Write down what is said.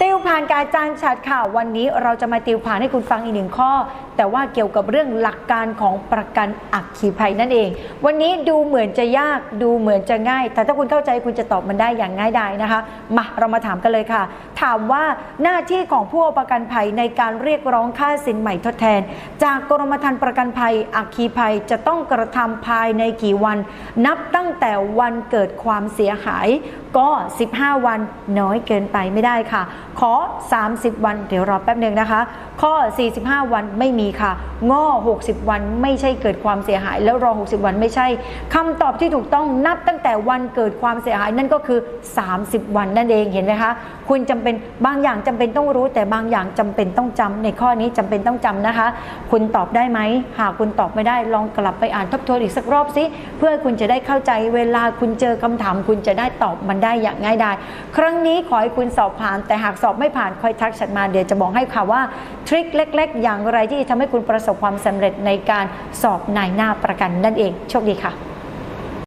ติวผ่านกบอาจารย์ชัดค่ะ วันนี้เราจะมาติวผ่านให้คุณฟังอีกหนึ่งข้อ แต่ว่าเกี่ยวกับเรื่องหลักการของประกันอัคคีภัยนั่นเอง วันนี้ดูเหมือนจะยากดูเหมือนจะง่าย แต่ถ้าคุณเข้าใจคุณจะตอบมันได้อย่างง่ายดายนะคะมาเรามาถามกันเลยค่ะ ถามว่าหน้าที่ของผู้ประกันภัยในการเรียกร้องค่าสินใหม่ทดแทน จากกรมธรรม์ประกันภัยอัคคีภัยจะต้องกระทำภายในกี่วัน นับตั้งแต่วันเกิดความเสียหาย ก็ 15 วันน้อยเกินไปไม่ได้ค่ะขอ 30 วันเดี๋ยวรอแป๊บหนึ่งนะคะ ข้อ 45 วันไม่มีค่ะง้อ60 วันไม่ใช่เกิดความเสียหาย แล้วรอ 60 วันไม่ใช่คำตอบที่ถูกต้องนับตั้งแต่วันเกิดความเสียหายนั่นก็คือ 30 วันนั่นเองเห็นไหมคะ คุณจำเป็นบางอย่างจำเป็นต้องรู้ แต่บางอย่างจำเป็นต้องจำในข้อนี้จำเป็นต้องจำนะคะ คุณตอบได้ไหมหากคุณตอบไม่ได้ลองกลับไปอ่านทบทวนอีกสักรอบสิเพื่อคุณจะได้เข้าใจเวลาคุณเจอคำถาม คุณจะได้ตอบมันได้อย่างง่ายดายครั้งนี้ขอให้คุณสอบผ่านแต่หากสอบไม่ผ่านคอยทักฉันมาเดี๋ยวจะบอกให้ค่ะว่าทริคเล็ก ๆ อย่างไรที่จะทำให้คุณประสบความสำเร็จในการสอบนายหน้าประกันนั่นเองโชคดีค่ะ